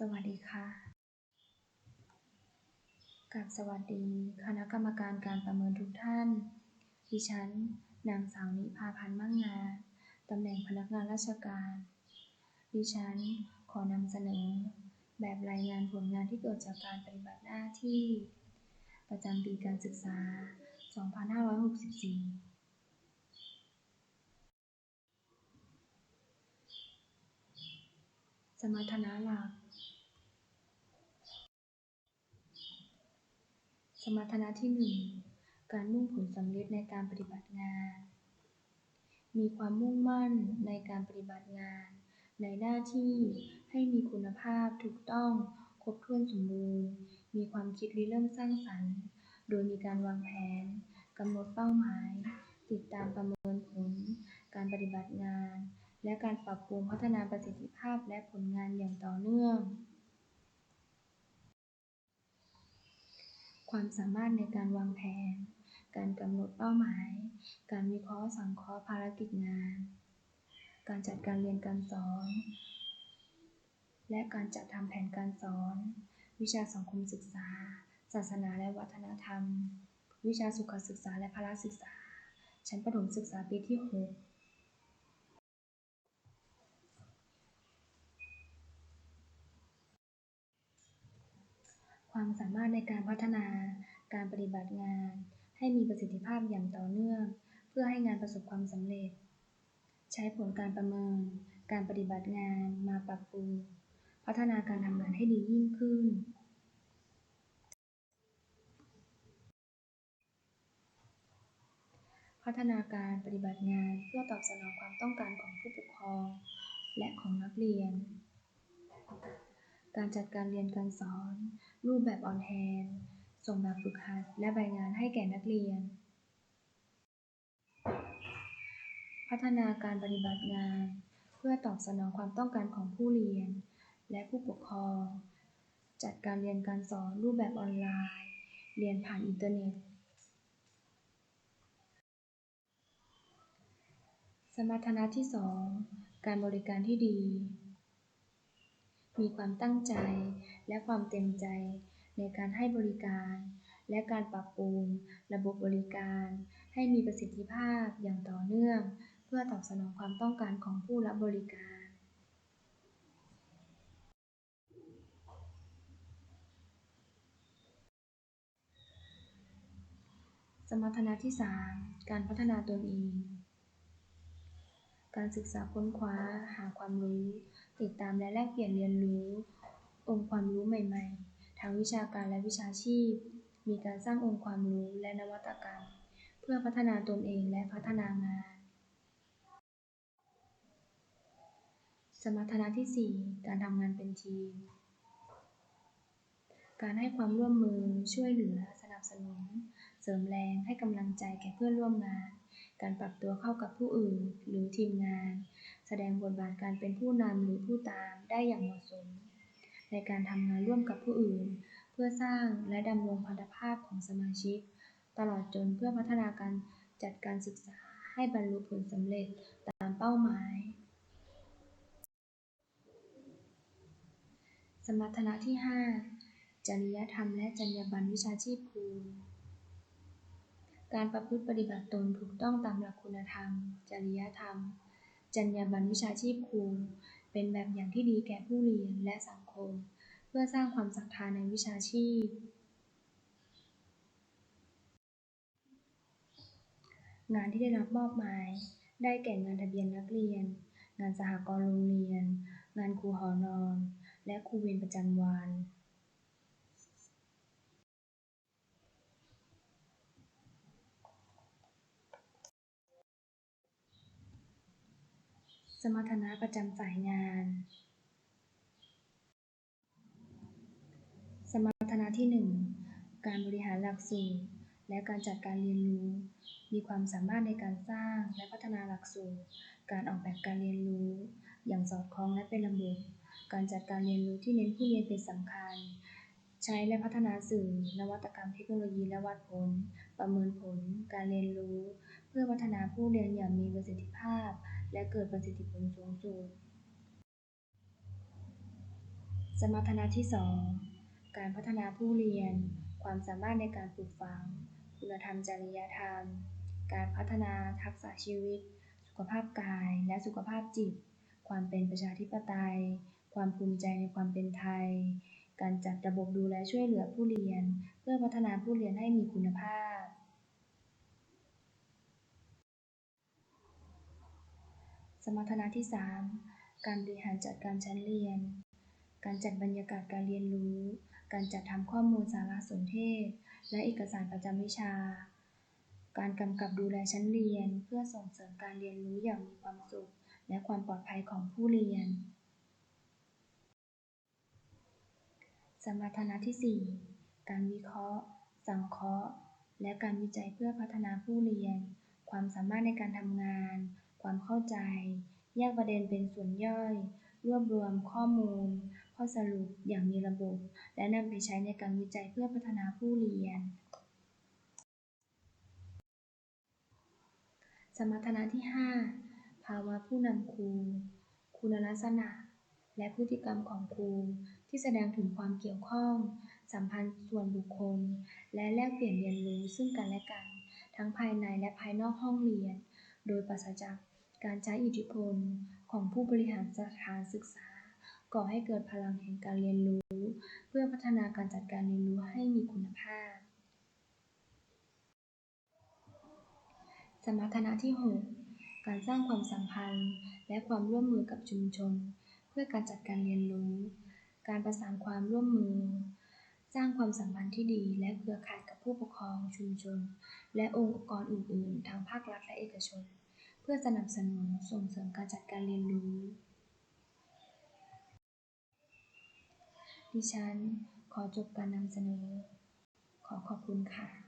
สวัสดีค่ะกับสวัสดี คณะกรรมการการประเมินทุกท่าน ดิฉัน นางสาวนิพาพันธ์มั่งงามตำแหน่งพนักงานราชการ ดิฉันขอนำเสนอ แบบรายงานผลงานที่เกิดจากการปฏิบัติหน้าที่ ประจำปีการศึกษา 2564สมรรถนะหลัก สมรรถนะที่หนึ่ง การมุ่งผลสำเร็จในการปฏิบัติงาน มีความมุ่งมั่นในการปฏิบัติงานในหน้าที่ให้มีคุณภาพ ถูกต้อง ครบถ้วนสมบูรณ์ มีความคิดริเริ่มสร้างสรรค์ โดยมีการวางแผน กำหนดเป้าหมาย ติดตามประเมินผล การปฏิบัติงาน และการปรับปรุงพัฒนาประสิทธิภาพและผลงานอย่างต่อเนื่อง ความสามารถในการวางแผน การกำหนดเป้าหมาย การวิเคราะห์สังเคราะห์ภารกิจงาน การจัดการเรียนการสอน และการจัดทำแผนการสอน วิชาสังคมศึกษา ศาสนาและวัฒนธรรม วิชาสุขศึกษาและพละศึกษา ชั้นประถมศึกษาปีที่ 6 ความสามารถในการพัฒนาการปฏิบัติงานให้มีประสิทธิภาพอย่างต่อเนื่อง เพื่อให้งานประสบความสำเร็จ ใช้ผลการประเมิน การปฏิบัติงานมาปรับปรุง พัฒนาการทำงานให้ดียิ่งขึ้น พัฒนาการปฏิบัติงานเพื่อตอบสนองความต้องการของผู้ปกครอง และของนักเรียน การจัดการเรียนการสอน รูปแบบออนแฮนด์ ส่งแบบฝึกหัด และใบงานให้แก่นักเรียน พัฒนาการปฏิบัติงาน เพื่อตอบสนองความต้องการของผู้เรียน และผู้ปกครอง จัดการเรียนการสอนรูปแบบออนไลน์ เรียนผ่านอินเทอร์เน็ตสมรรถนะที่ 2 การบริการที่ดี มีความตั้งใจและความเต็มใจในการให้บริการ และการปรับปรุงระบบบริการให้มีประสิทธิภาพอย่างต่อเนื่อง เพื่อตอบสนองความต้องการของผู้รับบริการสมรรถนะที่ 3 การพัฒนาตนเอง การศึกษาค้นคว้าหาความรู้ ติดตามและแลกเปลี่ยนเรียนรู้ องค์ความรู้ใหม่ ๆ ทั้งวิชาการและวิชาชีพ มีการสร้างองค์ความรู้และนวัตกรรม เพื่อพัฒนาตนเองและพัฒนางาน สมรรถนะที่ 4 การทำงานเป็นทีม การให้ความร่วมมือช่วยเหลือสนับสนุน เสริมแรงให้กำลังใจแก่เพื่อนร่วมงาน การปรับตัวเข้ากับผู้อื่นหรือทีมงาน แสดงบทบาทการเป็นผู้นำหรือผู้ตามได้อย่างเหมาะสม ในการทำงานร่วมกับผู้อื่น เพื่อสร้างและดำรงพันธภาพของสมาชิก ตลอดจนเพื่อพัฒนาการจัดการศึกษาให้บรรลุผลสำเร็จตามเป้าหมาย สมรรถนะที่ 5 จริยธรรมและจรรยาบรรณวิชาชีพครู การประพฤติปฏิบัติตนถูกต้องตามหลักคุณธรรม จริยธรรม จรรยาบรรณวิชาชีพครู เป็นแบบอย่างที่ดีแก่ผู้เรียนและสังคม เพื่อสร้างความศรัทธาในวิชาชีพ งานที่ได้รับมอบหมาย ได้แก่งานทะเบียนนักเรียน งานสหกรณ์โรงเรียน งานครูหอนอน และครูเวรประจำวัน สมรรถนะประจำสายงาน สมรรถนะที่ 1 การบริหารหลักสูตร และการจัดการเรียนรู้ มีความสามารถในการสร้างและพัฒนาหลักสูตร การออกแบบการเรียนรู้ อย่างสอดคล้องและเป็นระบบ การจัดการเรียนรู้ที่เน้นผู้เรียนเป็นสำคัญ ใช้และพัฒนาสื่อ นวัตกรรมเทคโนโลยีและวัดผล ประเมินผล การเรียนรู้ เพื่อพัฒนาผู้เรียนอย่างมีประสิทธิภาพ และเกิดประสิทธิผลสูงสุด สมรรถนะที่ 2 การพัฒนาผู้เรียน ความสามารถในการปลูกฝัง คุณธรรมจริยธรรม การพัฒนาทักษะชีวิต สุขภาพกายและสุขภาพจิต ความเป็นประชาธิปไตย ความภูมิใจในความเป็นไทย การจัดระบบดูแลช่วยเหลือผู้เรียน เพื่อพัฒนาผู้เรียนให้มีคุณภาพ สมรรถนะที่ 3 การบริหารจัดการชั้นเรียน การจัดบรรยากาศการเรียนรู้ การจัดทำข้อมูลสารสนเทศ และเอกสารประจำวิชา การกำกับดูแลชั้นเรียน เพื่อส่งเสริมการเรียนรู้อย่างมีความสุข และความปลอดภัยของผู้เรียน สมรรถนะที่ 4 การวิเคราะห์ สังเคราะห์ และการวิจัยเพื่อพัฒนาผู้เรียน ความสามารถในการทำงาน ความเข้าใจ แยกประเด็นเป็นส่วนย่อย รวบรวมข้อมูล ข้อสรุปอย่างมีระบบ และนำไปใช้ในการวิจัยเพื่อพัฒนาผู้เรียน สมรรถนะที่ 5 ภาวะผู้นำครู คุณลักษณะ และพฤติกรรมของครูที่แสดงถึงความเกี่ยวข้อง สัมพันธ์ส่วนบุคคล และแลกเปลี่ยนเรียนรู้ซึ่งกันและกัน ทั้งภายในและภายนอกห้องเรียน โดยปราศจาก การใช้อิทธิพลของผู้บริหารสถานศึกษา ก่อให้เกิดพลังแห่งการเรียนรู้ เพื่อพัฒนาการจัดการเรียนรู้ให้มีคุณภาพ สมรรถนะที่ 6 การสร้างความสัมพันธ์ และความร่วมมือกับชุมชน เพื่อการจัดการเรียนรู้ การประสานความร่วมมือ สร้างความสัมพันธ์ที่ดี และเครือข่ายกับผู้ปกครองชุมชน และองค์กรอื่น ๆ ทั้งภาครัฐและเอกชน พื่อสนับสนุนส่งเสริมการจัดการเรียนรู้ ดิฉันขอจบการนำเสนอ ขอขอบคุณค่ะ